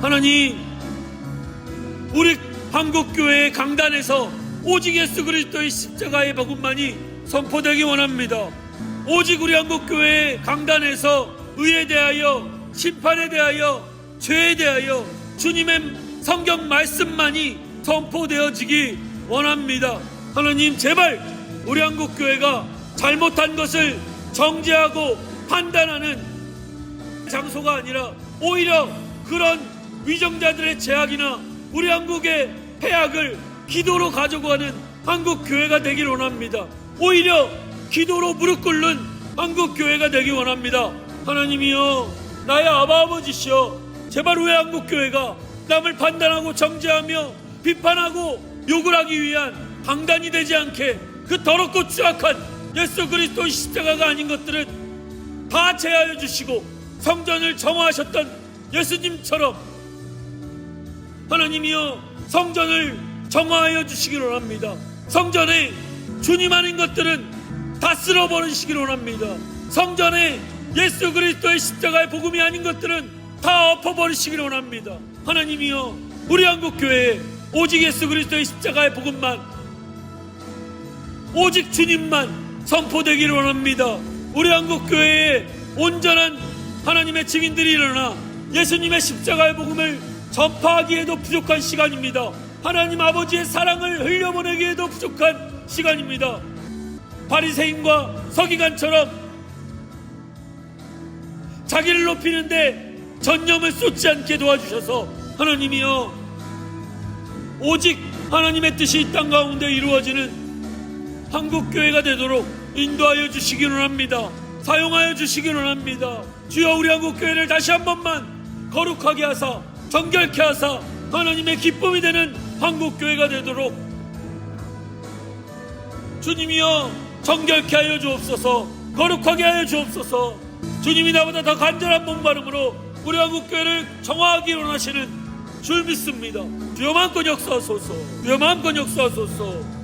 하나님 우리 한국교회의 강단에서 오직 예수 그리스도의 십자가의 복음만이 선포되기 원합니다. 오직 우리 한국교회의 강단에서 의에 대하여 심판에 대하여 죄에 대하여 주님의 성경 말씀만이 선포되어지기 원합니다. 하나님 제발 우리 한국교회가 잘못한 것을 정죄하고 판단하는 장소가 아니라 오히려 그런 위정자들의 제약이나 우리 한국의 폐악을 기도로 가지고 가는 한국 교회가 되길 원합니다. 오히려 기도로 무릎 꿇는 한국 교회가 되기 원합니다. 하나님이여 나의 아버지시여 제발 왜 한국 교회가 남을 판단하고 정죄하며 비판하고 욕을 하기 위한 방단이 되지 않게 그 더럽고 추악한 예수 그리스도의 십자가가 아닌 것들은 다 제하여 주시고 성전을 정화하셨던 예수님처럼 하나님이여 성전을 정화하여 주시기를 원합니다. 성전에 주님 아닌 것들은 다 쓸어버리시기를 원합니다. 성전에 예수 그리스도의 십자가의 복음이 아닌 것들은 다 엎어버리시기를 원합니다. 하나님이여 우리 한국 교회에 오직 예수 그리스도의 십자가의 복음만 오직 주님만 선포되기를 원합니다. 우리 한국 교회에 온전한 하나님의 증인들이 일어나 예수님의 십자가의 복음을 전파하기에도 부족한 시간입니다. 하나님 아버지의 사랑을 흘려보내기에도 부족한 시간입니다. 바리새인과 서기관처럼 자기를 높이는데 전념을 쏟지 않게 도와주셔서 하나님이여 오직 하나님의 뜻이 이 땅 가운데 이루어지는 한국 교회가 되도록 인도하여 주시기 원합니다. 사용하여 주시기 원합니다. 주여 우리 한국 교회를 다시 한 번만 거룩하게 하사 정결케 하사 하나님의 기쁨이 되는 한국 교회가 되도록 주님이여 정결케 하여 주옵소서 거룩하게 하여 주옵소서 주님이 나보다 더 간절한 몸바름으로 우리 한국 교회를 정화하기 원하시는 줄 믿습니다. 주여 마음껏 역사하소서 주여 마음껏 역사하소서